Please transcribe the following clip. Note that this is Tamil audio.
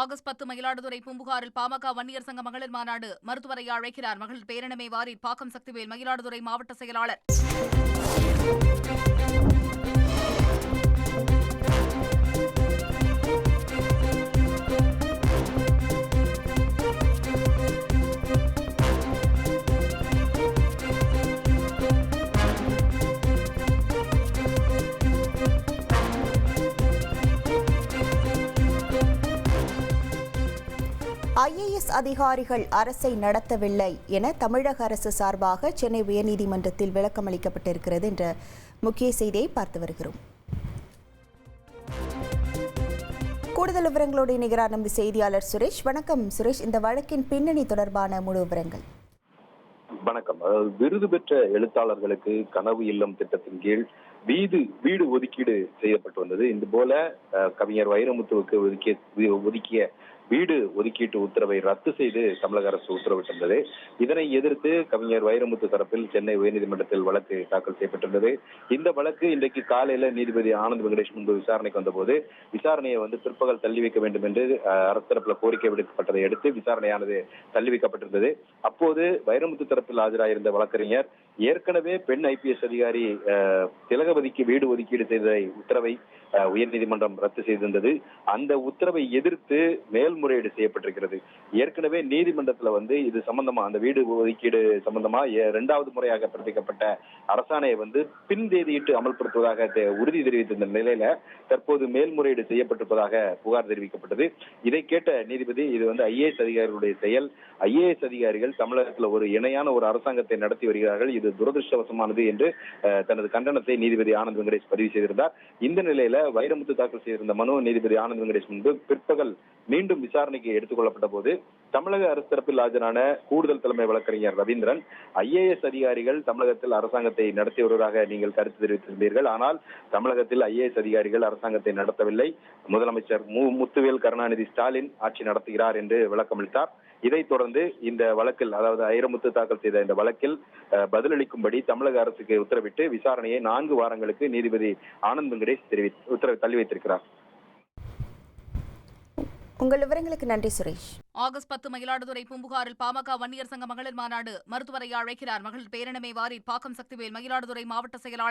ஆகஸ்ட் பத்து மயிலாடுதுறை பூம்புகாரில் பாமக வன்னியர் சங்க மகளிர் மாநாடு. மருத்துவரை அழைக்கிறார். மகளிர் பேரணமே வாரி பாக்கம் சக்திவேல் மயிலாடுதுறை மாவட்ட செயலாளர். ஐஏஎஸ் அதிகாரிகள் அரசை நடத்தவில்லை என தமிழக அரசு சார்பாக சென்னை உயர்நீதிமன்றத்தில் விளக்கம் அளிக்கப்பட்டிருக்கிறது என்ற முக்கிய செய்தியை பார்த்து வருகிறோம். கூடுதல் விவரங்களோடு இணைகிறார் நமது செய்தியாளர் சுரேஷ். வணக்கம் சுரேஷ். இந்த வழக்கின் பின்னணி தொடர்பான முழு விவரங்கள். வணக்கம். விருது பெற்ற எழுத்தாளர்களுக்கு கனவு இல்லம் திட்டத்தின் கீழ் வீடு வீடு ஒதுக்கீடு செய்யப்பட்டு வந்தது. இது போல கவிஞர் வைரமுத்துவுக்கு ஒதுக்கிய ஒதுக்கிய வீடு ஒதுக்கீட்டு உத்தரவை ரத்து செய்து தமிழக அரசு உத்தரவிட்டிருந்தது. இதனை எதிர்த்து கவிஞர் வைரமுத்து தரப்பில் சென்னை உயர்நீதிமன்றத்தில் வழக்கு தாக்கல் செய்யப்பட்டிருந்தது. இந்த வழக்கு இன்றைக்கு காலையில நீதிபதி ஆனந்த் வெங்கடேஷ் முன்பு விசாரணைக்கு வந்தபோது விசாரணையை வந்து பிற்பகல் தள்ளி வைக்க வேண்டும் என்று அஹ், அரசு தரப்புல கோரிக்கை விடுக்கப்பட்டதை அடுத்து விசாரணையானது தள்ளி வைக்கப்பட்டிருந்தது. அப்போது வைரமுத்து தரப்பில் ஆஜராயிருந்த வழக்கறிஞர் ஏற்கனவே பெண் ஐபிஎஸ் அதிகாரி திலகபதிக்கு திலகவதிக்கு வீடு ஒதுக்கீடு செய்த உத்தரவை உயர்நீதிமன்றம் ரத்து செய்திருந்தது. அந்த உத்தரவை எதிர்த்து மேல்முறையீடு செய்யப்பட்டிருக்கிறது. ஏற்கனவே நீதிமன்றத்துல வந்து இது சம்பந்தமா அந்த வீடு ஒதுக்கீடு சம்பந்தமா இரண்டாவது முறையாக பிறப்பிக்கப்பட்ட அரசாணையை வந்து பின் தேதியிட்டு அமல்படுத்துவதாக உறுதி தெரிவித்திருந்த நிலையில தற்போது மேல்முறையீடு செய்யப்பட்டிருப்பதாக புகார் தெரிவிக்கப்பட்டது. இதை கேட்ட நீதிபதி இது வந்து ஐஏஎஸ் அதிகாரிகளுடைய செயல். ஐஏஎஸ் அதிகாரிகள் தமிழகத்துல ஒரு இணையான ஒரு அரசாங்கத்தை நடத்தி வருகிறார்கள். இது துரதிருஷ்டவசமானது என்று தனது கண்டனத்தை நீதிபதி ஆனந்த் வெங்கடேஷ் பதிவு செய்திருந்தார். இந்த நிலையில வைரமுத்து தாக்கல் செய்திருந்த மனு நீதிபதி ஆனந்த் வெங்கடேஷ் முன்பு பிற்பகல் மீண்டும் விசாரணைக்கு எடுத்துக் கொள்ளப்பட்ட போது தமிழக அரசு தரப்பில் ஆஜரான கூடுதல் தலைமை வழக்கறிஞர் ரவீந்திரன் ஐஏஎஸ் அதிகாரிகள் தமிழகத்தில் அரசாங்கத்தை நடத்தி வருவதாக நீங்கள் கருத்து தெரிவித்திருந்தீர்கள். ஆனால் தமிழகத்தில் ஐஏஎஸ் அதிகாரிகள் அரசாங்கத்தை நடத்தவில்லை. முதலமைச்சர் மு. முத்துவேல் கருணாநிதி ஸ்டாலின் ஆட்சி நடத்துகிறார் என்று விளக்கமளித்தார். இதைத் தொடர்ந்து இந்த வழக்கில் அதாவது ஐரமுத்து தாக்கல் செய்த இந்த வழக்கில் பதிலளிக்கும்படி தமிழக அரசுக்கு உத்தரவிட்டு விசாரணையை நான்கு வாரங்களுக்கு நீதிபதி ஆனந்த் வெங்கடேஷ் தெரிவி உத்தரவை தள்ளி வைத்திருக்கிறார். உங்கள் விவரங்களுக்கு நன்றி சுரேஷ். ஆகஸ்ட் பத்து மயிலாடுதுறை பூம்புகாரில் பாமக வன்னியர் சங்க மகளிர் மாநாடு மருத்துவரை அழைக்கிறார். மகளிர் பேரணமே வாரில் பாக்கம் சக்திவேல் மயிலாடுதுறை மாவட்ட செயலாளர்